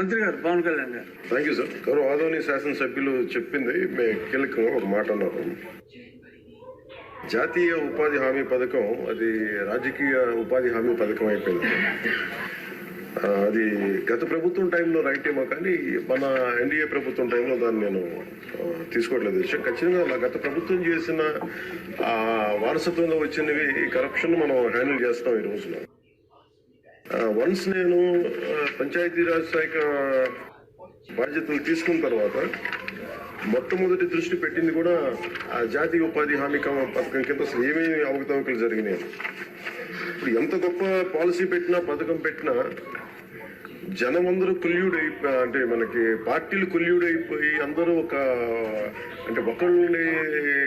మంత్రి గారు పవన్ కళ్యాణ్ గారు. థ్యాంక్ యూ సార్ గౌరవ ఆదోని శాసనసభ్యులు చెప్పింది మే కీలకంగా ఒక మాట అన్నారు. జాతీయ ఉపాధి హామీ పథకం అది రాజకీయ ఉపాధి హామీ పథకం అయిపోయింది. అది గత ప్రభుత్వం టైంలో రైట్ ఏమో కానీ మన ఎన్డీఏ ప్రభుత్వం టైంలో దాన్ని నేను తీసుకోవట్లేదు. విషయం ఖచ్చితంగా అలా గత ప్రభుత్వం చేసిన వారసత్వంలో వచ్చినవి కరప్షన్ మనం హ్యాండిల్ చేస్తున్నాం ఈ రోజున. వన్స్ నేను పంచాయతీరాజ్ శాఖ బాధ్యతలు తీసుకున్న తర్వాత మొట్టమొదటి దృష్టి పెట్టింది కూడా ఆ జాతీయ ఉపాధి హామీ పథకం కింద అసలు ఏమేమి అవకతవకలు జరిగినాయి. ఇప్పుడు ఎంత గొప్ప పాలసీ పెట్టినా పథకం పెట్టినా జనం అందరూ కొల్యూడ్ అయిపోయి అంటే మనకి పార్టీలు కొల్యూడ్ అయిపోయి అందరూ ఒక అంటే ఒకళ్ళని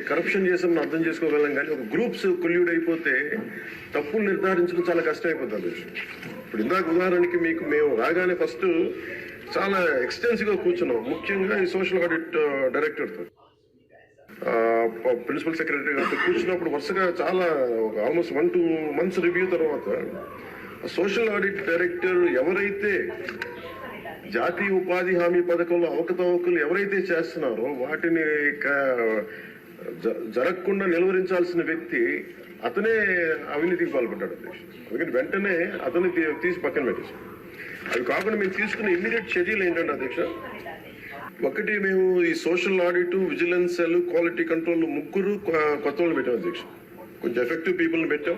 కరప్షన్ చేసామని అర్థం చేసుకోగలం కానీ ఒక గ్రూప్స్ కొల్యూడ్ అయిపోతే తప్పులు నిర్ధారించడం చాలా కష్టం అయిపోతుంది ఇప్పుడు ఇందాక ఉదాహరణకి మీకు మేము రాగానే ఫస్ట్ చాలా ఎక్స్టెన్సివ్గా కూర్చున్నాం. ముఖ్యంగా ఈ సోషల్ ఆడిట్ డైరెక్టర్తో ప్రిన్సిపల్ సెక్రటరీ గారితో కూర్చున్నప్పుడు వరుసగా చాలా ఒక almost one two months review తర్వాత సోషల్ ఆడిట్ డైరెక్టర్ ఎవరైతే జాతీయ ఉపాధి హామీ పథకంలో అవకతవకలు ఎవరైతే చేస్తున్నారో వాటిని జ- జరగకుండా నిలువరించాల్సిన వ్యక్తి అతనే అవినీతికి పాల్పడ్డాడు అధ్యక్షుడు అందుకని వెంటనే అతను తీసి పక్కన పెట్టేసి అవి కాకుండా మేము తీసుకున్న ఇమ్మీడియట్ చర్యలు ఏంటంటే అధ్యక్ష ఒకటి మేము ఈ social audit vigilance cell quality control ముగ్గురు కొత్త వాళ్ళు పెట్టాం అధ్యక్ష. కొంచెం ఎఫెక్టివ్ పీపుల్ని పెట్టాం.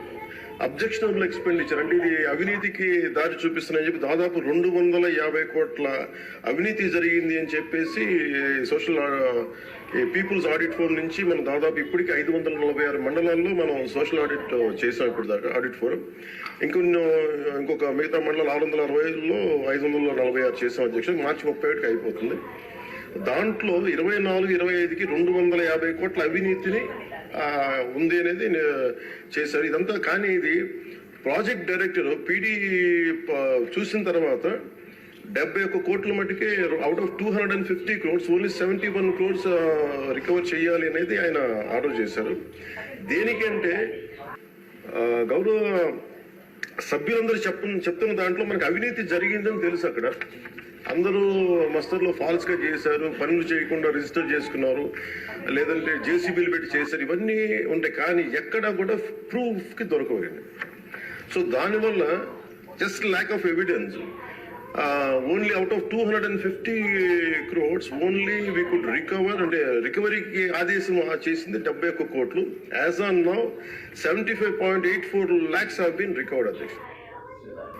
అబ్జెక్షనబుల్ ఎక్స్పెండిచర్ అంటే ఇది అవినీతికి దారి చూపిస్తున్నాయని చెప్పి దాదాపు రెండు వందల యాభై కోట్ల అవినీతి జరిగింది అని చెప్పేసి సోషల్ పీపుల్స్ ఆడిట్ ఫోరం నుంచి మనం దాదాపు ఇప్పటికి ఐదు వందల నలభై ఆరు మండలాల్లో మనం సోషల్ ఆడిట్ uh, చేసాం ఇప్పుడు దాకా ఆడిట్ ఫోరం ఇంకొన్ని uh, ఇంకొక మిగతా మండలాలు ఆరు వందల అరవై ఐదు వందల నలభై ఆరు చేసాం అధ్యక్షుడు మార్చి ముప్పై ఒకటికి అయిపోతుంది. దాంట్లో ఇరవై నాలుగు ఇరవై ఐదుకి రెండు వందల యాభై కోట్ల అవినీతిని ఉంది అనేది చేశారు. ఇదంతా కానీ ఇది ప్రాజెక్ట్ డైరెక్టర్ పీడీ చూసిన తర్వాత డెబ్బై ఒక్క కోట్ల మటుకే out of two hundred and fifty crores only seventy one crores recover చేయాలి అనేది ఆయన ఆర్డర్ చేశారు. దేనికంటే గౌరవ సభ్యులందరూ చెప్ప చెప్తున్న దాంట్లో మనకి అవినీతి జరిగిందని తెలుసు అక్కడ. అందరూ మస్తర్లో ఫాల్స్గా చేశారు పనులు చేయకుండా రిజిస్టర్ చేసుకున్నారు లేదంటే జేసీబీలు పెట్టి చేశారు ఇవన్నీ ఉంటాయి కానీ ఎక్కడ కూడా ప్రూఫ్కి దొరకవండి సో దానివల్ల just lack of evidence only out of two hundred and fifty crores only we could recover అంటే రికవరీకి ఆదేశం చేసింది డెబ్బై ఒక్క కోట్లు. As on now seventy five point eight four lakhs have been recovered అధ్యక్ష.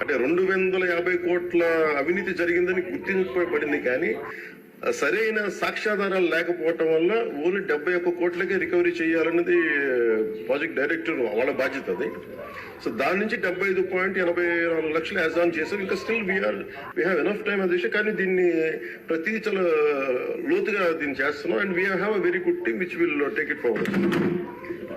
అంటే రెండు వందల యాభై కోట్ల అవినీతి జరిగిందని గుర్తింపబడింది కానీ సరైన సాక్ష్యాధారాలు లేకపోవటం వల్ల ఓన్లీ డెబ్బై ఒక్క కోట్లకే రికవరీ చేయాలన్నది ప్రాజెక్ట్ డైరెక్టర్ వాళ్ళ బాధ్యత అది. సో దాని నుంచి డెబ్బై ఐదు పాయింట్ ఎనభై నాలుగు లక్షలు యాజ్ ఆన్ చేశారు. ఇంకా still we're we have enough time అది కానీ దీన్ని ప్రతి చాలా లోతుగా దీన్ని చేస్తున్నాం. And we have a very good team which will take it forward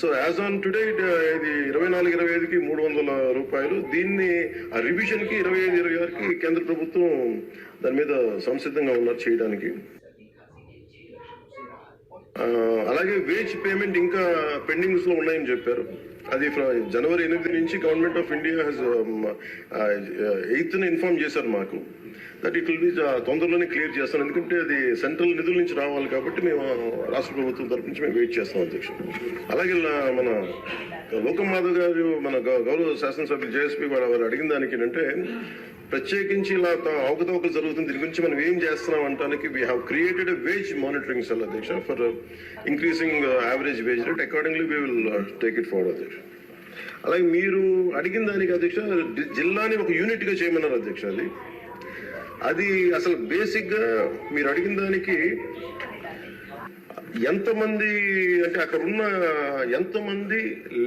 so as on today ఇది ఇరవై నాలుగు ఇరవై ఐదుకి మూడు వందల రూపాయలు. దీన్ని ఆ రివిజన్కి ఇరవై ఐదు ఇరవై ఆరుకి కేంద్ర ప్రభుత్వం దాని మీద సంసిద్ధంగా ఉన్నారు చేయడానికి. అలాగే వేజ్ పేమెంట్ ఇంకా పెండింగ్స్లో ఉన్నాయని చెప్పారు. అది జనవరి ఎనిమిది నుంచి government of India has eighth inform చేశారు మాకు. దట్ ఇట్ విల్ బి తొందరలోనే క్లియర్ చేస్తాను ఎందుకంటే అది సెంట్రల్ నిధుల నుంచి రావాలి కాబట్టి మేము రాష్ట్ర ప్రభుత్వం తరపు నుంచి మేము వెయిట్ చేస్తాం అధ్యక్షుడు అలాగే మన లోకం మాధవ్ గారు మన గౌరవ శాసనసభ్యులు జేఎస్పీ వారు అడిగిన దానికి ఏంటంటే ప్రత్యేకించి ఇలా అవకతవకలు జరుగుతుంది. దీని గురించి మనం ఏం చేస్తున్నాం అంటానికి we have created wage monitoring cell అధ్యక్ష for increasing average wage rate accordingly we will take it forward అధ్యక్ష. అలాగే మీరు అడిగిన దానికి అధ్యక్ష జిల్లాని ఒక యూనిట్గా చేయమన్నారు అధ్యక్ష అది. అది అసలు బేసిక్గా మీరు అడిగిన దానికి ఎంతమంది అంటే అక్కడ ఉన్న ఎంతమంది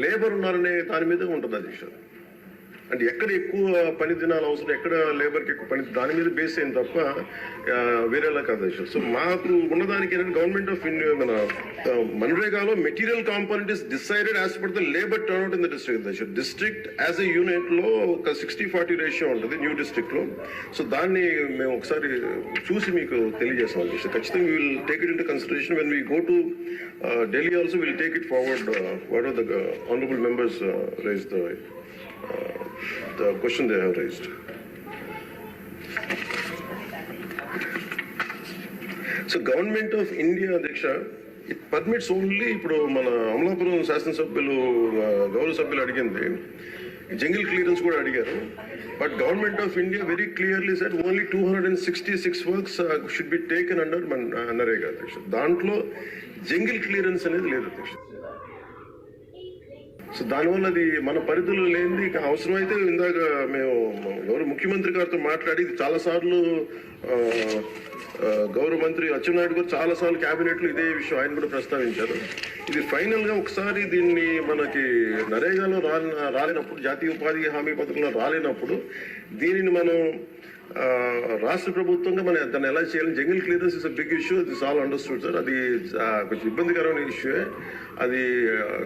లేబర్ ఉన్నారనే దాని మీద ఉంటుంది అధ్యక్ష. అంటే ఎక్కడ ఎక్కువ పని దినాలు అవసరం ఎక్కడ లేబర్కి ఎక్కువ పని దాని మీద బేస్ అయింది తప్ప వేరేలా కాదు సో మాకు ఉన్నదానికి ఏంటంటే గవర్నమెంట్ ఆఫ్ ఇండియా మన మన్రేగాలో material component is decided as per the labour turn out in the district దశ డిస్ట్రిక్ట్ యాజ్ ఎ యూనిట్లో ఒక సిక్స్టీ ఫార్టీ రేషియో ఉంటుంది న్యూ డిస్ట్రిక్ట్లో. సో దాన్ని మేము ఒకసారి చూసి మీకు తెలియజేస్తాం అధ్యక్ష ఖచ్చితంగా will take it in consideration when we go to Delhi also will take it forward what are the honourable members raise the the question they have raised. So government of India అధ్యక్ష it permits only ఇప్పుడు మన అమలాపురం శాసనసభ్యులు గౌరవ సభ్యులు అడిగింది. Jungle clearance కూడా అడిగారు. But government of India very clearly set only two hundred and sixty six works should be taken under మన uh, నరేగా అధ్యక్ష దాంట్లో జంగిల్ క్లియరెన్స్ అనేది లేదు అధ్యక్ష సో దానివల్ల అది మన పరిధిలో లేనిది అవసరమైతే ఇందాక మేము గౌరవ ముఖ్యమంత్రి గారితో మాట్లాడి చాలాసార్లు చాలా సార్లు గౌరవ మంత్రి అచ్చెన్నాయుడు గారు చాలా సార్లు ఇదే విషయం ఆయన కూడా ప్రస్తావించారు. ఇది ఫైనల్గా ఒకసారి దీన్ని మనకి నరేగాలో రాలేనప్పుడు జాతీయ ఉపాధి హామీ పథకంలో రాలేనప్పుడు దీనిని మనం రాష్ట్ర ప్రభుత్వంగా మనం దాన్ని ఎలా చేయాలి? Jungle clearance is big issue this all understood sir అది కొంచెం ఇబ్బందికరమైన ఇష్యూ అది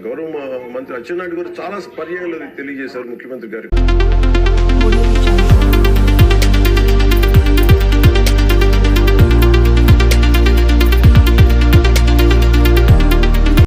గౌరవ మంత్రి అచ్చెన్నాయుడు గారు చాలా పర్యాయాలు తెలియజేశారు ముఖ్యమంత్రి గారికి.